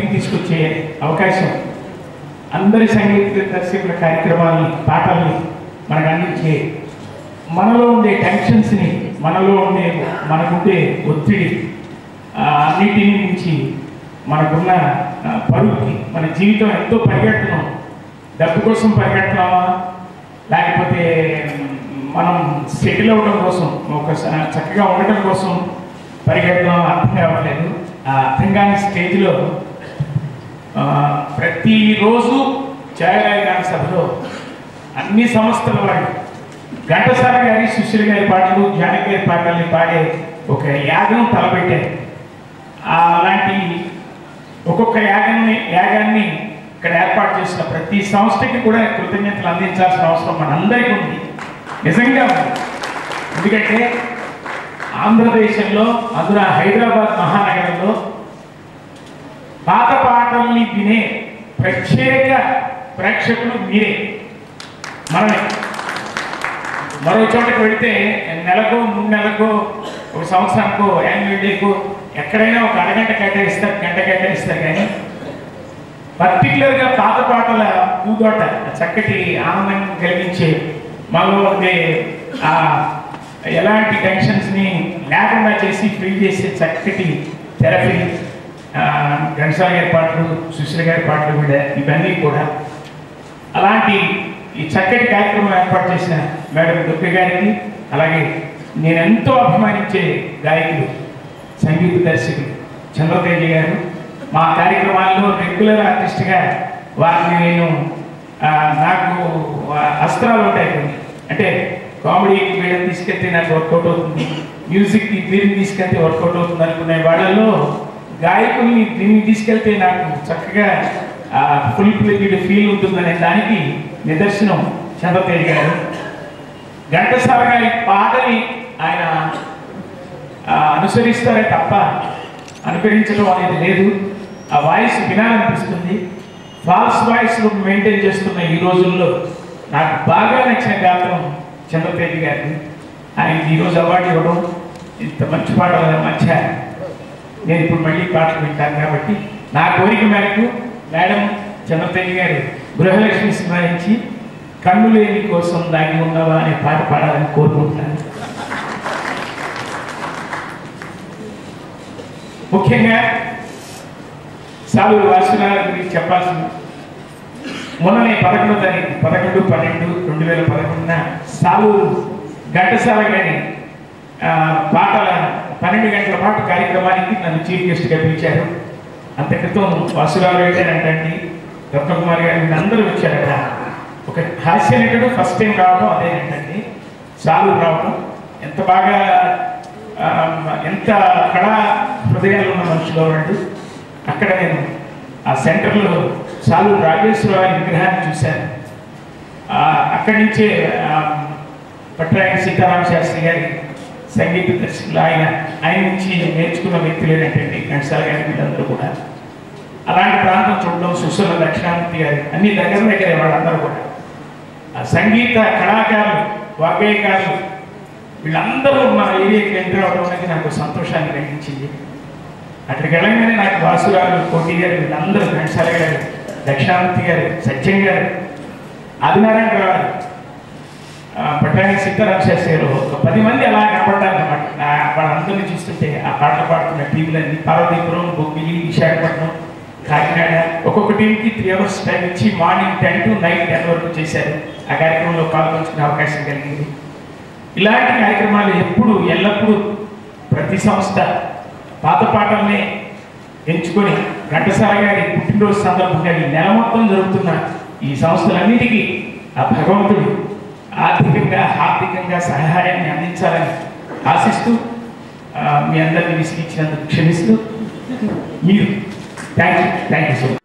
బయటికి తీసుకొచ్చే అవకాశం. అందరి సంగీత దర్శకుల కార్యక్రమాలని పాటల్ని మనకు అందించే మనలో ఉండే టెన్షన్స్ని మనలో ఉండే మనకుండే ఒత్తిడి అన్నిటిని నుంచి మనకున్న పరుగుకి మన జీవితం ఎంతో పరిగెడుతున్నాం. డబ్బు కోసం పరిగెడుతున్నామా? లేకపోతే మనం సెటిల్ అవ్వడం కోసం ఒక చక్కగా ఉండటం కోసం పరిగెత్తడం అర్థం కావట్లేదు. ఆ అర్థం కాని స్టేజ్లో ప్రతిరోజు ఛాయరాయ గారి సభలో అన్ని సంస్థల వాళ్ళు ఘంటసాల గారి సుశీల గారి పాటలు జానకి గారి పాటల్ని పాడే ఒక యాగం తలపెట్టారు. అలాంటి ఒక్కొక్క యాగాన్ని యాగాన్ని ఇక్కడ ఏర్పాటు చేసిన ప్రతి సంస్థకి కూడా కృతజ్ఞతలు అందించాల్సిన అవసరం మనందరికీ ఉంది. నిజంగా ఎందుకంటే ఆంధ్రదేశంలో అందున హైదరాబాద్ మహానగరంలో పాత పాటల్ని వినే ప్రత్యేక ప్రేక్షకులు మీరే. మనమే. మరో చోటకి వెళితే నెలకు మూడు నెలకు ఒక సంవత్సరానికి యాన్యువల్ డేకు ఎక్కడైనా ఒక అరగంట కేటాయిస్తారు గంట కేటాయిస్తారు కానీ పర్టికులర్గా పాత పాటల పూదోట చక్కటి ఆనందం కలిగించే మనలో ఉండే ఆ ఎలాంటి టెన్షన్స్ని లేకుండా చేసి ఫీల్ చేసే చక్కటి థెరపీ ఘంటసాల గారి పాటలు సుశీల గారి పాటలు కూడా ఇవన్నీ కూడా. అలాంటి ఈ చక్కటి కార్యక్రమం ఏర్పాటు చేసిన మేడం దుర్గ గారికి అలాగే నేను ఎంతో అభిమానించే గాయకులు సంగీత దర్శకులు చంద్రతేజ గారు. మా కార్యక్రమాల్లో రెగ్యులర్ ఆర్టిస్ట్గా వారిని నేను నాకు అస్త్రాలు ఉంటాయి కొన్ని. అంటే కామెడీకి వీళ్ళని తీసుకెళ్తే నాకు వర్కౌట్ అవుతుంది. మ్యూజిక్కి వీరిని తీసుకెళ్తే వర్కౌట్ అవుతుంది అనుకునే వాళ్ళలో గాయకుల్ని దీన్ని తీసుకెళ్తే నాకు చక్కగా ఫుల్ ప్లేటెడ్ ఫీల్ ఉంటుందనే దానికి నిదర్శనం చంద్రతేజ్ గారు. ఘంటసాల గారి పాటని ఆయన అనుసరిస్తారే తప్ప అనుకరించడం అనేది లేదు. ఆ వాయిస్ వినాలనిపిస్తుంది. ఫాల్స్ వాయిస్ మెయింటైన్ చేస్తున్న ఈ రోజుల్లో నాకు బాగా నచ్చిన గాత్రం చంద్రతేజ్ గారిని ఆయన ఈరోజు అవార్డు ఇవ్వడం ఇంత మంచి పాటల మధ్య నేను ఇప్పుడు మళ్ళీ పాటలు వింటాను కాబట్టి నా కోరిక మేరకు మేడం చంద్రతల్లి గారు గృహలక్ష్మి సినిమా నుంచి కన్ను లేని కోసం దాగి ఉన్నవా అనే పాట పాడాలని కోరుకుంటున్నాను ముఖ్యంగా సాలూరు వాసునాల గురించి చెప్పాల్సింది. మొన్ననే పదకొండు తారీఖు పదకొండు పన్నెండు రెండు వేల పదకొండున సాలూరు ఘంటసాల గారి పాటల పన్నెండు గంటల పాటు కార్యక్రమానికి నన్ను చీఫ్ గెస్ట్గా పిలిచారు. అంత క్రితం వాసురావు గారు అంటండి రత్నకుమార్ గారు అందరూ వచ్చారట ఒక హాస్య నటుడు ఫస్ట్ టైం రావడం అదేనంటండి చాలు రావడం ఎంత బాగా ఎంత కళా హృదయాలు ఉన్న మనుషులు వాళ్ళు అక్కడ నేను ఆ సెంటర్లో సాలు రాజేశ్వరరావు విగ్రహాన్ని చూశాను. అక్కడి నుంచే ఆ, సీతారామ శాస్త్రి గారి సంగీత దర్శకులు ఆయన ఆయన నుంచి నేర్చుకున్న వ్యక్తులు ఏంటంటే ఘంటసాల గారి వీళ్ళందరూ కూడా. అలాంటి ప్రాంతం చూడడం సుశల దక్షిణామూర్తి గారి అన్ని దగ్గర దగ్గర వాళ్ళందరూ కూడా. ఆ సంగీత కళాకారులు వాగ్గేయకారులు వీళ్ళందరూ మా ఏరియాకి ఎంటర్ అవడం అనేది నాకు సంతోషాన్ని కలిగించింది. అక్కడికి వెళ్ళగానే నాకు వాసురాలు కోటి గారు వీళ్ళందరూ ఘంటసాల గారు దక్షిణామూర్తి గారు సత్యం గారు ఆదినారాయణ గారు పటాని పట్టాణి శాస్త్రి గారు ఒక పది మంది అలా కనపడ్డారన్నమాట నా- వాళ్ళందరినీ చూస్తుంటే ఆ పాటలు పాడుతున్న టీవీలన్నీ పార్వతీపురం బొగ్గిలి విశాఖపట్నం కాకినాడ ఒక్కొక్క టీంకి త్రీ అవర్స్ టైం ఇచ్చి morning ten to night ten వరకు చేశారు. ఆ కార్యక్రమంలో పాల్గొంచుకునే అవకాశం కలిగింది. ఇలాంటి కార్యక్రమాలు ఎప్పుడు ఎల్లప్పుడూ ప్రతి సంస్థ పాత పాటల్ని ఎంచుకొని ఘంటసాల గారి పుట్టినరోజు సందర్భంగా ఈ నెల మొత్తం జరుగుతున్న ఈ సంస్థలన్నిటికీ ఆ భగవంతుడు ఆర్థికంగా ఆర్థికంగా సహాయాన్ని అందించాలని ఆశిస్తూ మీ అందరినీ విసిగించినందుకు క్షమిస్తూ మీరు thank you thank you so much